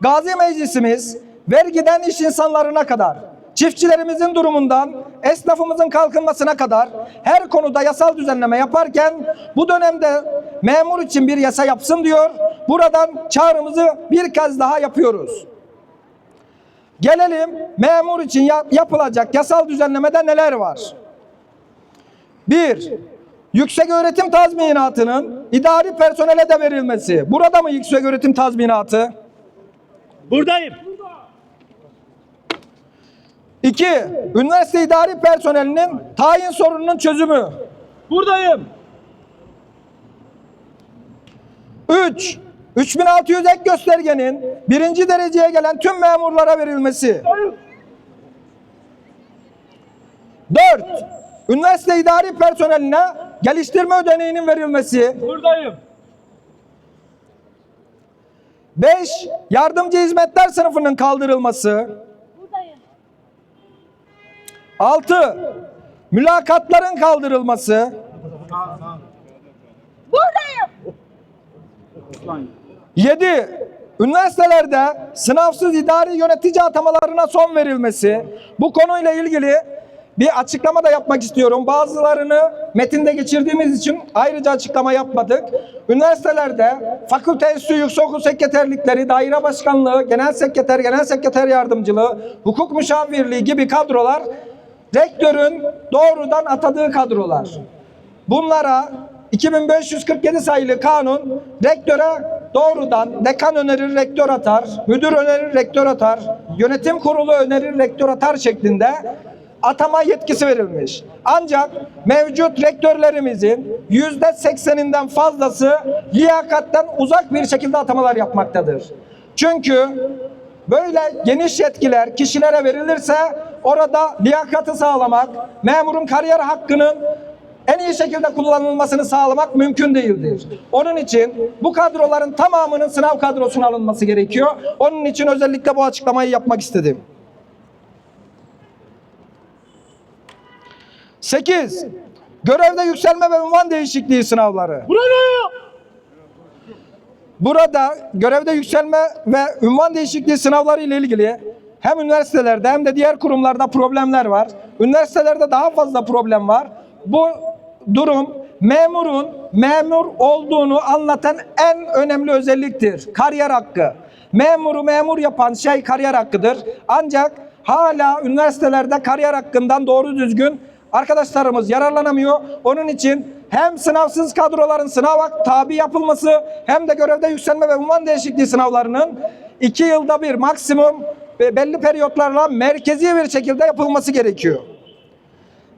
Gazi Meclisimiz vergiden iş insanlarına kadar, çiftçilerimizin durumundan esnafımızın kalkınmasına kadar her konuda yasal düzenleme yaparken bu dönemde memur için bir yasa yapsın diyor. Buradan çağrımızı bir kez daha yapıyoruz. Gelelim memur için yap- yapılacak yasal düzenlemede neler var? Bir, yüksek öğretim tazminatının idari personele de verilmesi. Burada mı yüksek öğretim tazminatı? Buradayım. İki, üniversite idari personelinin tayin sorununun çözümü. Buradayım. Üç, 3600 ek göstergenin birinci dereceye gelen tüm memurlara verilmesi. Dört, üniversite idari personeline geliştirme ödeneğinin verilmesi. Buradayım. 5. Yardımcı hizmetler sınıfının kaldırılması. Buradayım. 6. Mülakatların kaldırılması. Buradayım. 7. Üniversitelerde sınavsız idari yönetici atamalarına son verilmesi. Bu konuyla ilgili bir açıklama da yapmak istiyorum. Bazılarını metinde geçirdiğimiz için ayrıca açıklama yapmadık. Üniversitelerde fakülte üstü yüksekokul sekreterlikleri, daire başkanlığı, genel sekreter, genel sekreter yardımcılığı, hukuk müşavirliği gibi kadrolar rektörün doğrudan atadığı kadrolar. Bunlara 2547 sayılı kanun rektöre doğrudan dekan önerir rektör atar, müdür önerir rektör atar, yönetim kurulu önerir rektör atar şeklinde atama yetkisi verilmiş. Ancak mevcut rektörlerimizin yüzde sekseninden fazlası liyakatten uzak bir şekilde atamalar yapmaktadır. Çünkü Böyle geniş yetkiler kişilere verilirse orada liyakatı sağlamak, memurun kariyer hakkının en iyi şekilde kullanılmasını sağlamak mümkün değildir. Onun için bu kadroların tamamının sınav kadrosuna alınması gerekiyor. Onun için özellikle bu açıklamayı yapmak istedim. 8. Görevde yükselme ve unvan değişikliği sınavları. Buradayım. Burada görevde yükselme ve ünvan değişikliği sınavları ile ilgili hem üniversitelerde hem de diğer kurumlarda problemler var. Üniversitelerde daha fazla problem var. Bu durum memurun memur olduğunu anlatan en önemli özelliktir. Kariyer hakkı. Memuru memur yapan şey kariyer hakkıdır. Ancak hala üniversitelerde kariyer hakkından doğru düzgün arkadaşlarımız yararlanamıyor. Onun için hem sınavsız kadroların sınava tabi yapılması hem de görevde yükselme ve unvan değişikliği sınavlarının iki yılda bir maksimum ve belli periyotlarla merkezi bir şekilde yapılması gerekiyor.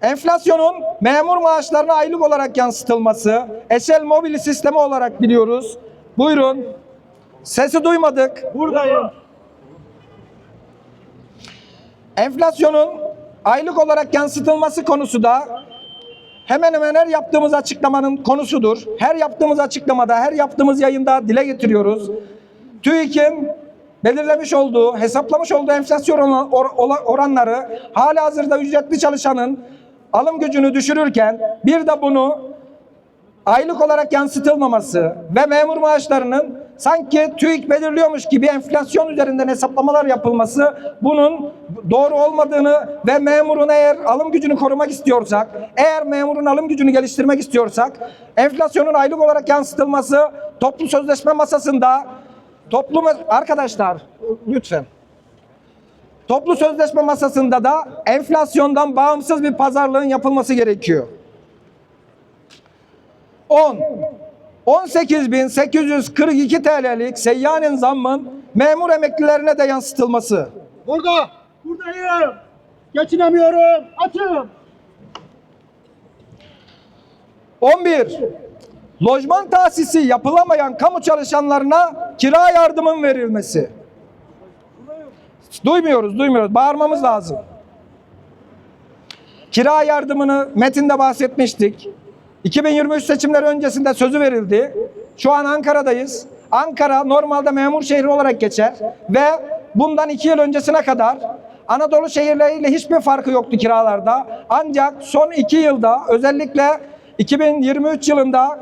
Enflasyonun memur maaşlarına aylık olarak yansıtılması, eşel mobil sistemi olarak biliyoruz. Buyurun. Sesi duymadık. Buradayım. Enflasyonun aylık olarak yansıtılması konusu da hemen hemen her yaptığımız açıklamanın konusudur. Her yaptığımız açıklamada, her yaptığımız yayında dile getiriyoruz. TÜİK'in belirlemiş olduğu, hesaplamış olduğu enflasyon oranları hala hazırda ücretli çalışanın alım gücünü düşürürken bir de bunu aylık olarak yansıtılmaması ve memur maaşlarının sanki TÜİK belirliyormuş gibi enflasyon üzerinden hesaplamalar yapılması bunun doğru olmadığını ve memurun eğer alım gücünü korumak istiyorsak, eğer memurun alım gücünü geliştirmek istiyorsak enflasyonun aylık olarak yansıtılması toplu sözleşme masasında toplum arkadaşlar lütfen Toplu sözleşme masasında da enflasyondan bağımsız bir pazarlığın yapılması gerekiyor. 10. 18.842 TL'lik seyyanen zammın memur emeklilerine de yansıtılması. Burada. Buradayım. Geçinemiyorum. Açım. 11. Lojman tahsisi yapılamayan kamu çalışanlarına kira yardımın verilmesi. Duymuyoruz, duymuyoruz. Bağırmamız lazım. Kira yardımını metinde bahsetmiştik. 2023 seçimleri öncesinde sözü verildi. Şu an Ankara'dayız. Ankara normalde memur şehri olarak geçer ve bundan iki yıl öncesine kadar Anadolu şehirleriyle hiçbir farkı yoktu kiralarda. Ancak son iki yılda özellikle 2023 yılında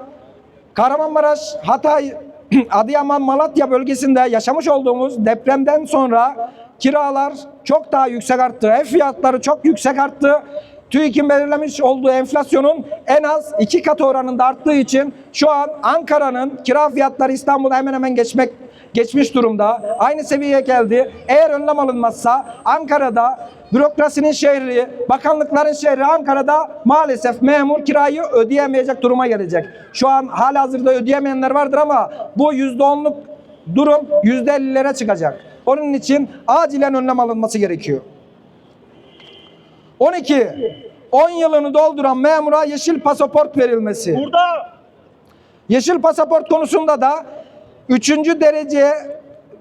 Kahramanmaraş, Hatay Adıyaman Malatya bölgesinde yaşamış olduğumuz depremden sonra kiralar çok daha yüksek arttı. Ev fiyatları çok yüksek arttı. TÜİK'in belirlemiş olduğu enflasyonun en az iki katı oranında arttığı için şu an Ankara'nın kira fiyatları İstanbul'a hemen hemen geçmek geçmiş durumda. Aynı seviyeye geldi. Eğer önlem alınmazsa Ankara'da bürokrasinin şehri, bakanlıkların şehri Ankara'da maalesef memur kirayı ödeyemeyecek duruma gelecek. Şu an hala hazırda ödeyemeyenler vardır ama bu %10'luk durum %50'lere çıkacak. Onun için acilen önlem alınması gerekiyor. 12. 10 yılını dolduran memura yeşil pasaport verilmesi. Burada. Yeşil pasaport konusunda da 3. dereceye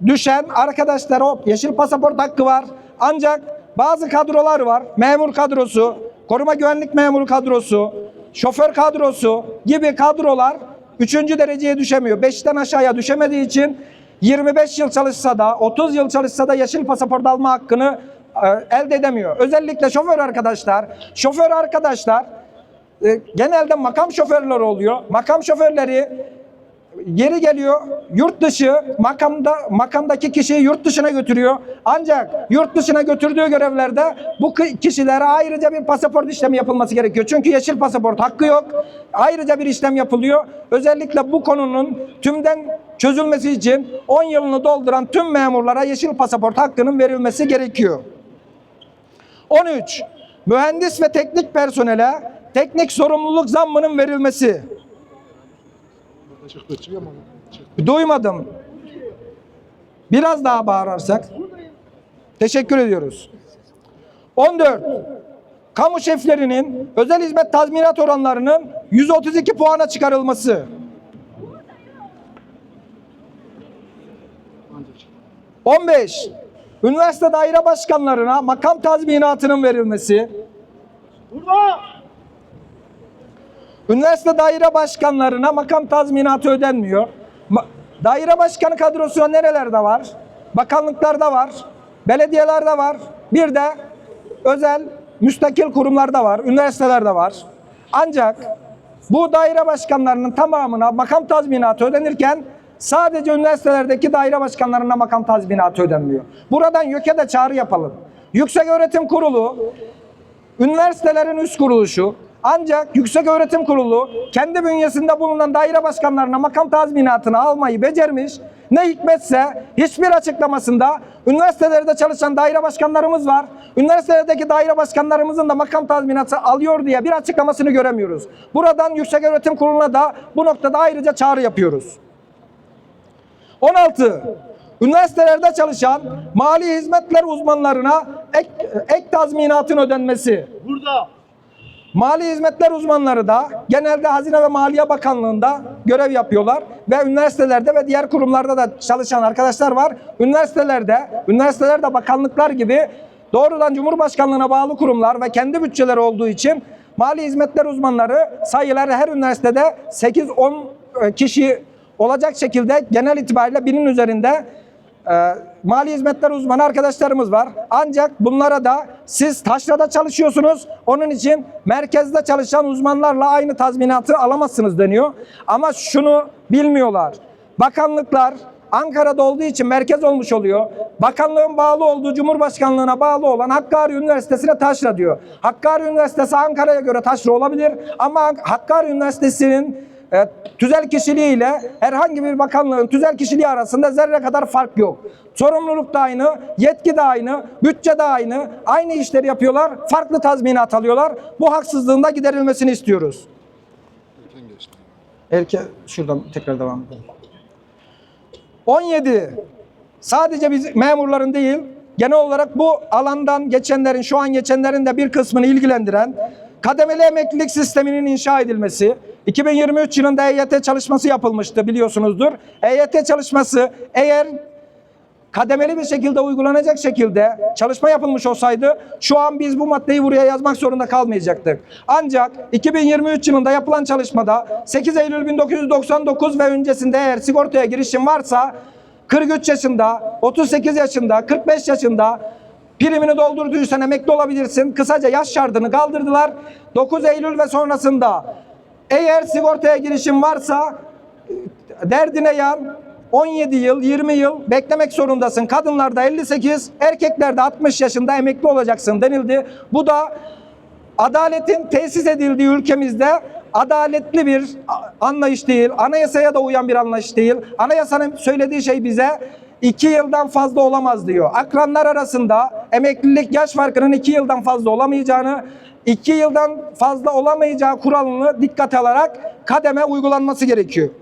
düşen arkadaşlar o yeşil pasaport hakkı var. Ancak bazı kadrolar var. Memur kadrosu, koruma güvenlik memuru kadrosu, şoför kadrosu gibi kadrolar 3. dereceye düşemiyor. 5'ten aşağıya düşemediği için 25 yıl çalışsa da 30 yıl çalışsa da yeşil pasaport alma hakkını elde edemiyor. Özellikle şoför arkadaşlar, şoför arkadaşlar e, genelde makam şoförleri oluyor. Makam şoförleri geri geliyor yurt dışı makamda makamdaki kişiyi yurt dışına götürüyor. Ancak yurt dışına götürdüğü görevlerde bu kişilere ayrıca bir pasaport işlemi yapılması gerekiyor. Çünkü yeşil pasaport hakkı yok. Ayrıca bir işlem yapılıyor. Özellikle bu konunun tümden çözülmesi için 10 yılını dolduran tüm memurlara yeşil pasaport hakkının verilmesi gerekiyor. 13. Mühendis ve teknik personele teknik sorumluluk zammının verilmesi. Duymadım. Biraz daha bağırırsak. Teşekkür ediyoruz. 14. Kamu şeflerinin özel hizmet tazminat oranlarının 132 puana çıkarılması. 15. Üniversite daire başkanlarına makam tazminatının verilmesi. Burada. Üniversite daire başkanlarına makam tazminatı ödenmiyor. Ma- daire başkanı kadrosu nerelerde var? Bakanlıklarda var, belediyelerde var. Bir de özel müstakil kurumlarda var, üniversitelerde var. Ancak bu daire başkanlarının tamamına makam tazminatı ödenirken sadece üniversitelerdeki daire başkanlarına makam tazminatı ödenmiyor. Buradan YÖK'e de çağrı yapalım. Yüksek Öğretim Kurulu Üniversitelerin üst kuruluşu ancak Yüksek Öğretim Kurulu kendi bünyesinde bulunan daire başkanlarına makam tazminatını almayı becermiş. Ne hikmetse hiçbir açıklamasında üniversitelerde çalışan daire başkanlarımız var. Üniversitelerdeki daire başkanlarımızın da makam tazminatı alıyor diye bir açıklamasını göremiyoruz. Buradan Yüksek Öğretim Kurulu'na da bu noktada ayrıca çağrı yapıyoruz. 16. Üniversitelerde çalışan mali hizmetler uzmanlarına ek, ek tazminatın ödenmesi. Burada. Mali hizmetler uzmanları da genelde Hazine ve Maliye Bakanlığı'nda görev yapıyorlar ve üniversitelerde ve diğer kurumlarda da çalışan arkadaşlar var. Üniversitelerde, üniversitelerde bakanlıklar gibi doğrudan Cumhurbaşkanlığına bağlı kurumlar ve kendi bütçeleri olduğu için mali hizmetler uzmanları sayıları her üniversitede 8-10 kişi olacak şekilde genel itibariyle binin üzerinde e, mali hizmetler uzmanı arkadaşlarımız var. Ancak bunlara da siz taşrada çalışıyorsunuz. Onun için merkezde çalışan uzmanlarla aynı tazminatı alamazsınız deniyor. Ama şunu bilmiyorlar. Bakanlıklar Ankara'da olduğu için merkez olmuş oluyor. Bakanlığın bağlı olduğu Cumhurbaşkanlığına bağlı olan Hakkari Üniversitesi'ne taşra diyor. Hakkari Üniversitesi Ankara'ya göre taşra olabilir ama Hakkari Üniversitesi'nin e, tüzel kişiliğiyle herhangi bir bakanlığın tüzel kişiliği arasında zerre kadar fark yok. Sorumluluk da aynı, yetki de aynı, bütçe de aynı. Aynı işleri yapıyorlar, farklı tazminat alıyorlar. Bu haksızlığın da giderilmesini istiyoruz. Erke şuradan tekrar devam edelim. 17. Sadece biz memurların değil, genel olarak bu alandan geçenlerin, şu an geçenlerin de bir kısmını ilgilendiren kademeli emeklilik sisteminin inşa edilmesi. 2023 yılında EYT çalışması yapılmıştı biliyorsunuzdur. EYT çalışması eğer kademeli bir şekilde uygulanacak şekilde çalışma yapılmış olsaydı şu an biz bu maddeyi buraya yazmak zorunda kalmayacaktık. Ancak 2023 yılında yapılan çalışmada 8 Eylül 1999 ve öncesinde eğer sigortaya girişim varsa 43 yaşında, 38 yaşında, 45 yaşında primini doldurduysan emekli olabilirsin. Kısaca yaş şartını kaldırdılar. 9 Eylül ve sonrasında eğer sigortaya girişim varsa derdine yan 17 yıl, 20 yıl beklemek zorundasın. Kadınlarda 58, erkeklerde 60 yaşında emekli olacaksın denildi. Bu da adaletin tesis edildiği ülkemizde adaletli bir anlayış değil, anayasaya da uyan bir anlayış değil. Anayasanın söylediği şey bize iki yıldan fazla olamaz diyor. Akranlar arasında emeklilik yaş farkının iki yıldan fazla olamayacağını, iki yıldan fazla olamayacağı kuralını dikkate alarak kademe uygulanması gerekiyor.